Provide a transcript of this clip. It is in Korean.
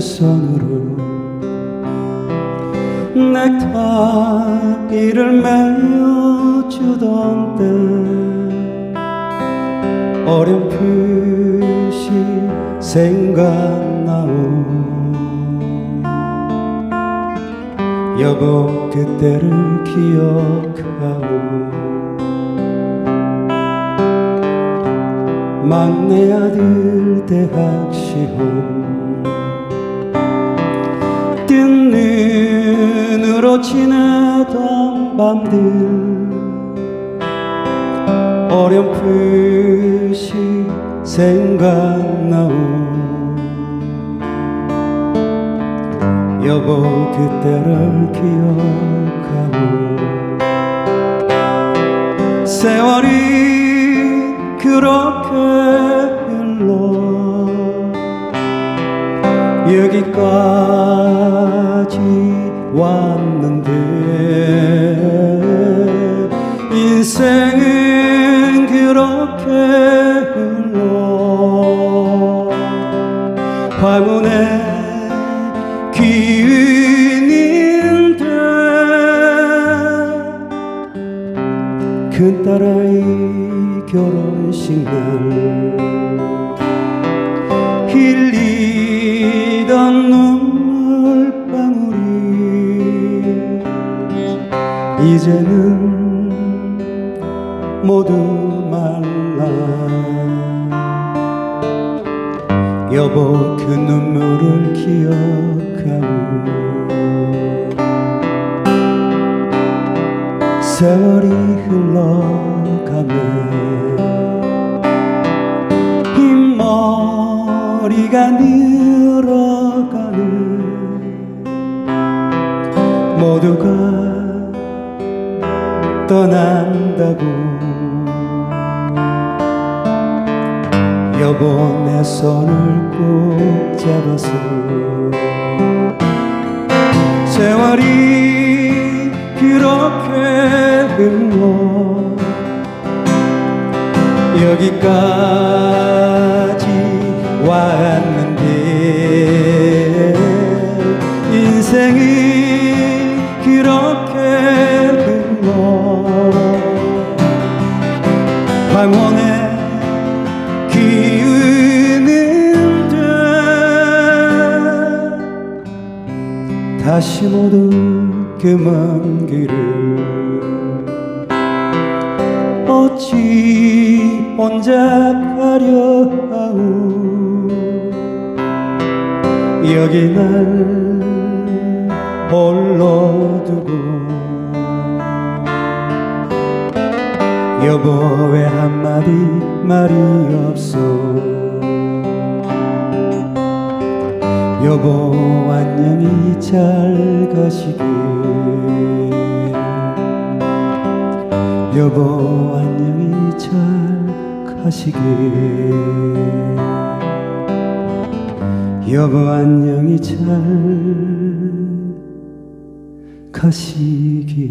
손으로 넥타이를 매어주던 때 어렴풋이 생각나오. 여보 그때를 기억하오. 막내 아들 대학 시험 눈으로 지내던 밤들 어렴풋이 생각나오. 여보 그때를 기억하오. 세월이 그렇게 흘러 여기까지 왔는데 인생은 그렇게 흘러 황혼의 기운인데 큰 딸아이 결혼식 날 흘리 이제는 모두 말라. 여보 그 눈물을 기억하오 세월이 흘러가면 흰머리가 늘어가는 모두가 떠난다고. 여보 내 손을 꼭 잡아서. 세월이 그렇게 흘러 여기까지 황혼의 기운인데 다시 모두 그먼 길을 어찌 혼자 가려 하오? 여기 날 홀로 두고 여보 왜 한마디 말이 없어. 여보 안녕히 잘 가시게 여보 안녕히 잘 가시게 여보 안녕히 잘 가시게